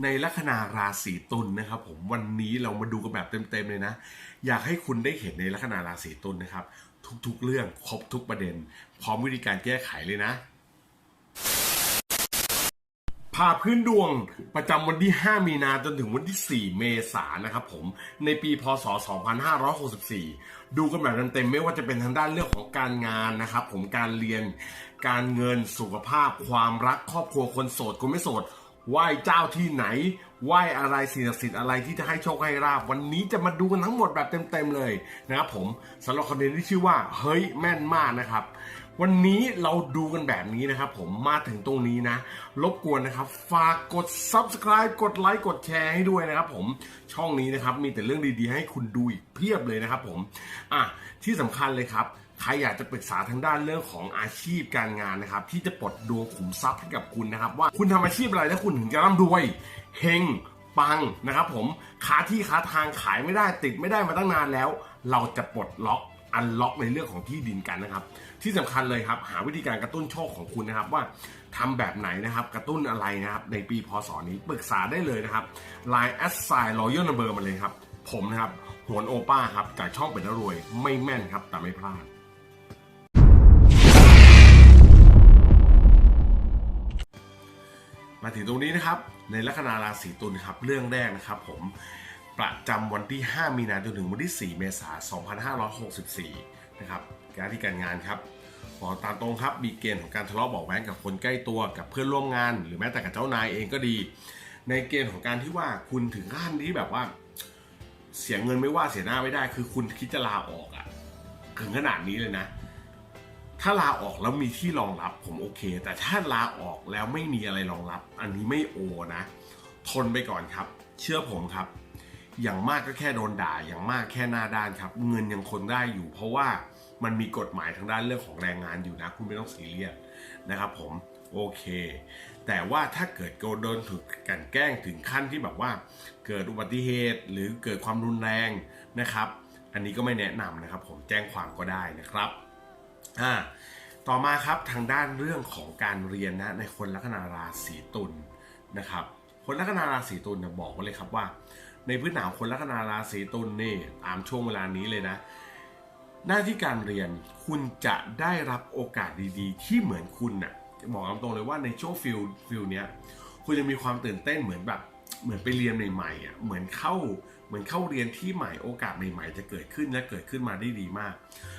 ในลัคนาราศีตุลนะครับ ผมวันนี้เรามาดูกันแบบเต็มๆเลยนะ อยากให้คุณได้เห็นในลัคนาราศีตุลนะครับ ทุกๆเรื่องครบทุกประเด็น พร้อมวิธีการแก้ไขเลยนะพาพื้นดวงประจำวันที่ 5 มีนาจนถึงวันที่ 4 เมษายนนะครับผมในปีพศ 2564 ดูกันแบบเต็มๆไม่ว่าจะเป็นทางด้านเรื่องของการงานนะครับผมการเรียน การเงินสุขภาพ ความรักครอบครัวคนโสดคนไม่โสด ไหว้เจ้าที่ไหน ไหว้อะไรสิ่งศักดิ์สิทธิ์อะไรที่จะให้โชคให้ราบ วันนี้จะมาดูกันทั้งหมดแบบเต็มๆเลยนะครับผมสำหรับคอนเทนต์ที่ชื่อว่า เฮ้ยแม่นมากนะครับวันนี้เราดูกันแบบนี้นะครับผมมาถึงตรงนี้นะ รบกวนนะครับ ฝากกด subscribe กดไลค์กดแชร์ให้ด้วยนะครับผมช่องนี้นะครับมีแต่เรื่องดีๆ ให้คุณดูอีกเพียบเลยนะครับผมอะที่สำคัญเลยครับ ใครอยากจะปรึกษาทางด้านเรื่องของอาชีพการงานนะครับที่จะปลดดวงขุมทรัพย์ให้กับคุณนะครับ ว่าคุณทำอาชีพอะไรแล้วคุณถึงจะร่ำรวยเฮงปังนะครับผมขาที่ขาทางขายไม่ได้ติดไม่ได้มาตั้งนานแล้ว เราจะปลดล็อกอันล็อกในเรื่องของที่ดินกันนะครับ ที่สำคัญเลยครับ หาวิธีการกระตุ้นโชคของคุณนะครับว่าทำแบบไหนนะครับ กระตุ้นอะไรนะครับ ในปีพศนี้ปรึกษาได้เลยนะครับ Line a s s i g n Royal Number มาเลยครับ ผมนะครับหวนโอป้าครับจากช่องเป็นรวยไม่แม่นครับแต่ไม่พลาด มาถึงตรงนี้นะครับ ในลัคนาราศีตุลครับเรื่องแรกนะครับ ผมประจำวันที่ 5 มีนาจนถึงวันที่ 4 เมษายน 2564 นะครับการที่การงานครับบอกตามตรงครับมีเกณฑ์ของการทะเลาะเบาะแว้งกับคนใกล้ตัวกับเพื่อนร่วมงาน หรือแม้แต่กับเจ้านายเองก็ดี ในเกณฑ์ของการที่ว่าคุณถึงขั้นที่แบบว่า เสียเงินไม่ว่าเสียหน้าไม่ได้ คือคุณคิดจะลาออกอะถึงขนาดนี้เลยนะ ถ้าลาออกแล้วมีที่รองรับผมโอเค แต่ถ้าลาออกแล้วไม่มีอะไรรองรับ อันนี้ไม่โอนะ ทนไปก่อนครับ เชื่อผมครับ อย่างมากก็แค่โดนด่าอย่างมากแค่หน้าด้านครับ เงินยังคนได้อยู่ เพราะว่ามันมีกฎหมายทางด้านเรื่องของแรงงานอยู่นะ คุณไม่ต้องซีเรียสนะครับ ผมโอเค แต่ว่าถ้าเกิดโดนถูกกันแกล้งถึงขั้นที่แบบว่า เกิดอุบัติเหตุหรือเกิดความรุนแรงนะครับ อันนี้ก็ไม่แนะนำนะครับ ผมแจ้งความก็ได้นะครับ อ่าต่อมาครับทางด้านเรื่องของการเรียนนะในคนลัคนาราศีตุลนะครับคนลัคนาราศีตุลเนี่ยบอกไว้เลยครับว่า ในพื้นฐานคนลัคนาราศีตุลนี่ตามช่วงเวลานี้เลยนะ หน้าที่การเรียนคุณจะได้รับโอกาสดีๆ ที่เหมือนคุณน่ะบอกตรงๆเลยว่าในช่วงฟิลฟิลเนี้ยคุณจะมีความตื่นเต้นเหมือนแบบ เหมือนไปเรียนใหม่ๆอะเหมือนเข้าเหมือนเข้าเรียนที่ใหม่โอกาสใหม่ ๆ จะเกิดขึ้นและเกิดขึ้นมาได้ดีมาก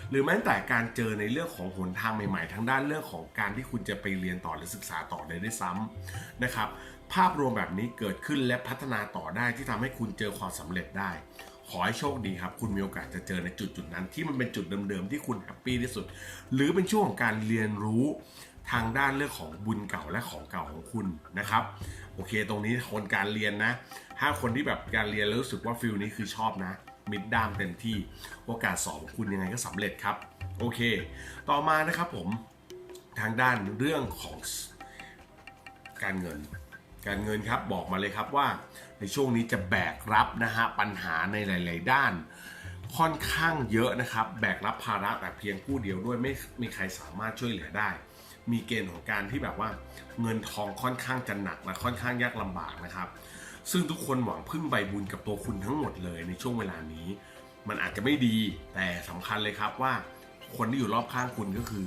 หรือแม้แต่การเจอในเรื่องของหนทางใหม่ๆ ทั้งด้านเรื่องของการที่คุณจะไปเรียนต่อหรือศึกษาต่อเลยได้วยซ้ำนะครับ ภาพรวมแบบนี้เกิดขึ้นและพัฒนาต่อได้ที่ทำให้คุณเจอความสำเร็จได้ ขอให้โชคดีครับ คุณมีโอกาสจะเจอในจุดจุดๆนั้น ที่มันเป็นจุดเดิมๆที่คุณแฮปปี้ที่สุด หรือเป็นช่วงของการเรียนรู้ ทางด้านเรื่องของบุญเก่าและของเก่าของคุณนะครับ โอเคตรงนี้คนการเรียนนะ ถ้าคนที่แบบการเรียนแล้วรู้สึกว่าฟิลนี้คือชอบนะ มิดด้ามเต็มที่โอกาสสอบของคุณยังไงก็สำเร็จครับ โอเค ต่อมานะครับผมทางด้านเรื่องของการเงิน การเงินครับบอกมาเลยครับว่าในช่วงนี้จะแบกรับนะฮะปัญหาในหลาย ๆ ด้านค่อนข้างเยอะนะครับ แบกรับภาระแต่เพียงผู้เดียวด้วยไม่มีใครสามารถช่วยเหลือได้ มีเกณฑ์ของการที่แบบว่า เงินทองค่อนข้างจะหนักและค่อนข้างยากลำบากนะครับ ซึ่งทุกคนหวังพึ่งใบบุญกับตัวคุณทั้งหมดเลยในช่วงเวลานี้ มันอาจจะไม่ดีแต่สำคัญเลยครับว่า คนที่อยู่รอบข้างคุณก็คือ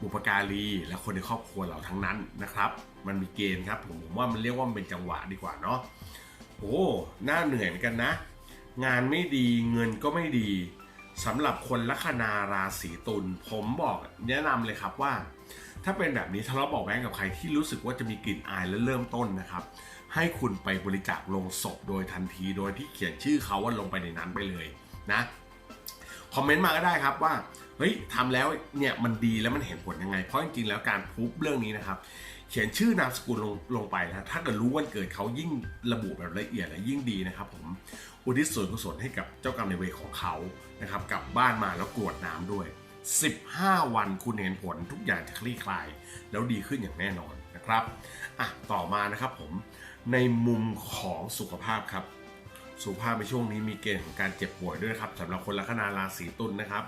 บุปการีและคนในครอบครัวเราทั้งนั้นนะครับ มันมีเกณฑ์ครับผมผมว่ามันเรียกว่ามันเป็นจังหวะดีกว่าเนาะโอ้น่าเหนื่อยเหมือนกันนะ งานไม่ดีเงินก็ไม่ดีสำหรับคนลัคนาราศีตุลผมบอกแนะนำเลยครับว่า ถ้าเป็นแบบนี้ทะเลาะเบอกแว้งกับใครที่รู้สึกว่าจะมีกลิ่นอายและเริ่มต้นนะครับ ให้คุณไปบริจาคลงศพโดยทันทีโดยที่เขียนชื่อเขาว่าลงไปในนั้นไปเลยนะคอมเมนต์มาก็ได้ครับว่าเฮ้ยทำแล้วเนี่ยมันดีแล้วมันเห็นผลยังไง เพราะจริงๆแล้วการพูบเรื่องนี้นะครับ เขียนชื่อนามสกุลลงลงไปนะถ้าเกิดรู้วันเกิดเขายิ่งระบุแบบละเอียดและยิ่งดีนะครับ ผมอุทิศส่วนกุศลให้กับเจ้ากรรมในายเวรของเขานะครับกลับบ้านมาแล้วกรวดน้ำด้วย 15 วันคุณเห็นผลทุกอย่างจะคลี่คลาย แล้วดีขึ้นอย่างแน่นอนนะครับอะต่อมานะครับผมในมุมของสุขภาพครับ สุขภาพในช่วงนี้มีเกณฑ์ของการเจ็บป่วยด้วยครับสำหรับคนลัคนาราศีตุลนะครับ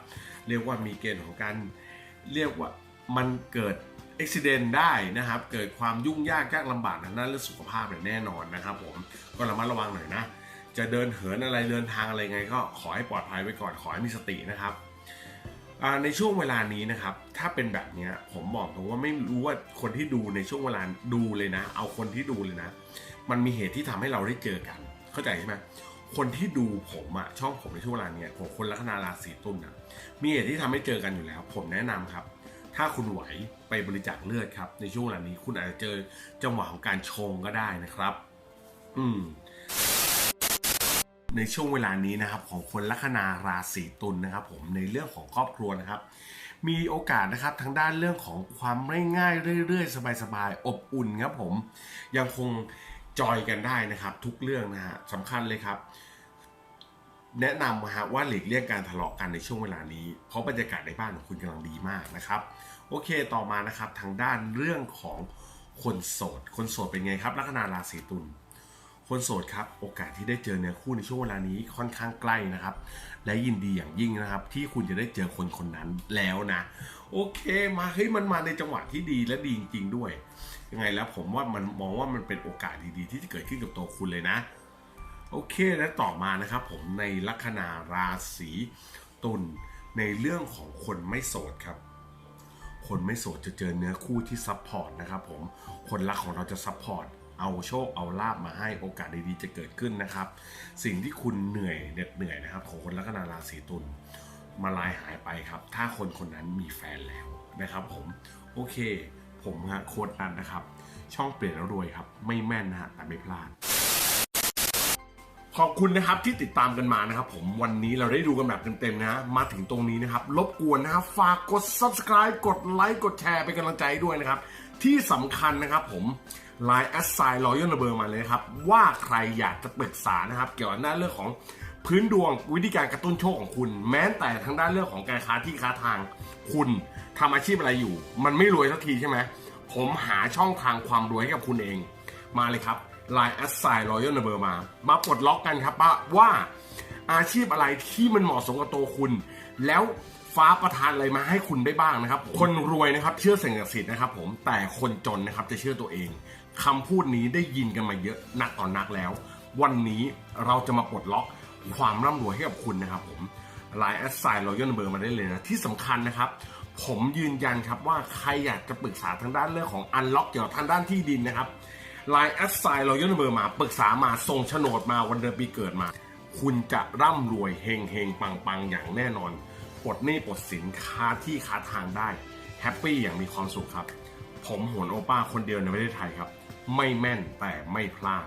เรียกว่ามีเกณฑ์ของการเรียกว่ามันเกิดอุบิเหตุได้นะครับ เกิดความยุ่งยากยากลำบากทางด้านเรื่องสุขภาพเนี่ยแน่นอนนะครับ ผมก็ระมัดระวังหน่อยนะ จะเดินเหินอะไรเดินทางอะไรไง ก็ขอให้ปลอดภัยไว้ก่อนขอให้มีสตินะครับ ในช่วงเวลานี้นะครับ ถ้าเป็นแบบนี้ผมบอกตรงว่าไม่รู้ว่าคนที่ดูในช่วงเวลาดูเลยนะ เอาคนที่ดูเลยนะ มันมีเหตุที่ทำให้เราได้เจอกัน เข้าใจใช่ไหมคนที่ดูผมอะช่องผมในช่วงเวลาเนี้ยผมคนลัคนาราศีตุลนะมีเหตุที่ทำให้เจอกันอยู่แล้ว ผมแนะนำครับ ถ้าคุณไหวไปบริจาคเลือดครับ ในช่วงเวลานี้คุณอาจจะเจอจังหวะของการชงก็ได้นะครับ อืม ในช่วงเวลานี้นะครับของคนลัคนาราศีตุลนะครับ ผมในเรื่องของครอบครัวนะครับ มีโอกาสนะครับทางด้านเรื่องของความง่ายๆเรื่อยๆ สบายๆอบอุ่นครับผมยังคงจอยกันได้นะครับ ทุกเรื่องนะฮะสำคัญเลยครับ แนะนำนะฮะว่าหลีกเลี่ยงการทะเลาะกันในช่วงเวลานี้ เพราะบรรยากาศในบ้านของคุณกำลังดีมากนะครับ โอเคต่อมานะครับทางด้านเรื่องของคนโสด คนโสดเป็นไงครับลัคนาราศีตุล คนโสดครับโอกาสที่ได้เจอเนื้อคู่ในช่วงเวลานี้ค่อนข้างใกล้นะครับ และยินดีอย่างยิ่งนะครับ ที่คุณจะได้เจอคนคนนั้นแล้วนะ โอเคมาเฮ้ยมันมาในจังหวะที่ดีและดีจริงๆด้วย ยังไงแล้วผมว่ามันมองว่ามันเป็นโอกาสดีๆ ที่จะเกิดขึ้นกับตัวคุณเลยนะ โอเคและต่อมานะครับ ผมในลัคนาราศีตุลในเรื่องของคนไม่โสดครับคนไม่โสดจะเจอเนื้อคู่ที่ซับพอร์ตนะครับผมคนรักของเราจะซับพอร์ต เอาโชคเอาลาบมาให้โอกาสดีๆจะเกิดขึ้นนะครับ สิ่งที่คุณเหนื่อยเหน็ดเหนื่อยนะครับ ของคนลัคนาราศีตุลมาลายหายไปครับ ถ้าคนคนนั้นมีแฟนแล้วนะครับผมโอเค ผมฮะโค้ดอันนะครับ ช่องเปลี่ยนแล้วรวยครับ ไม่แม่นนะฮะแต่ไม่พลาดขอบคุณนะครับที่ติดตามกันมานะครับ ผมวันนี้เราได้ดูกันแบบเต็มๆนะมาถึงตรงนี้นะครับ รบกวนนะครับฝากกด subscribe กดไลค์กดแชร์เป็นกำลังใจด้วยนะครับ ที่สำคัญนะครับผม Line แอสไซน์รอยัลเบอร์มาเลยนะครับ ว่าใครอยากจะปรึกษานะครับ เกี่ยวกับด้านเรื่องของพื้นดวงวิธีการกระตุ้นโชคของคุณ แม้แต่ทางด้านเรื่องของการค้าที่ค้าทาง คุณทำอาชีพอะไรอยู่ มันไม่รวยสักทีใช่ไหมผมหาช่องทางความรวยให้กับคุณเอง มาเลยครับ Line แอสไซน์รอยัลเบอร์มา มาปลดล็อกกันครับว่าว่าอาชีพอะไรที่มันเหมาะสมกับตัวคุณ แล้วฟ้าประทานอะไรมาให้คุณได้บ้างนะครับ คนรวยนะครับเชื่อสิ่งศักดิ์สิทธิ์นะครับผมแต่คนจนนะครับจะเชื่อตัวเอง คำพูดนี้ได้ยินกันมาเยอะหนักต่อนนักแล้ว วันนี้เราจะมาปลดล็อกความร่ำรวยให้กับคุณนะครับผม Line แอสไซน์รอยัลเบอร์มาได้เลยนะ ที่สำคัญนะครับ ผมยืนยันครับว่าใครอยากจะปรึกษาทางด้านเรื่องของอันล็อกเกี่ยวกับทางด้านที่ดินนะครับไลน์แอดไซน์รอยัลเบอร์มาปรึกษามาส่งโฉนดมาวันเดือนปีเกิดมา คุณจะร่ำรวยเฮงเฮงปังปังอย่างแน่นอนปลดหนี้ปลดสินค้าที่ค้าทางได้แฮปปี้อย่างมีความสุขครับ ผมโหนโอป้าคนเดียวในประเทศไทยครับ ไม่แม่นแต่ไม่พลาด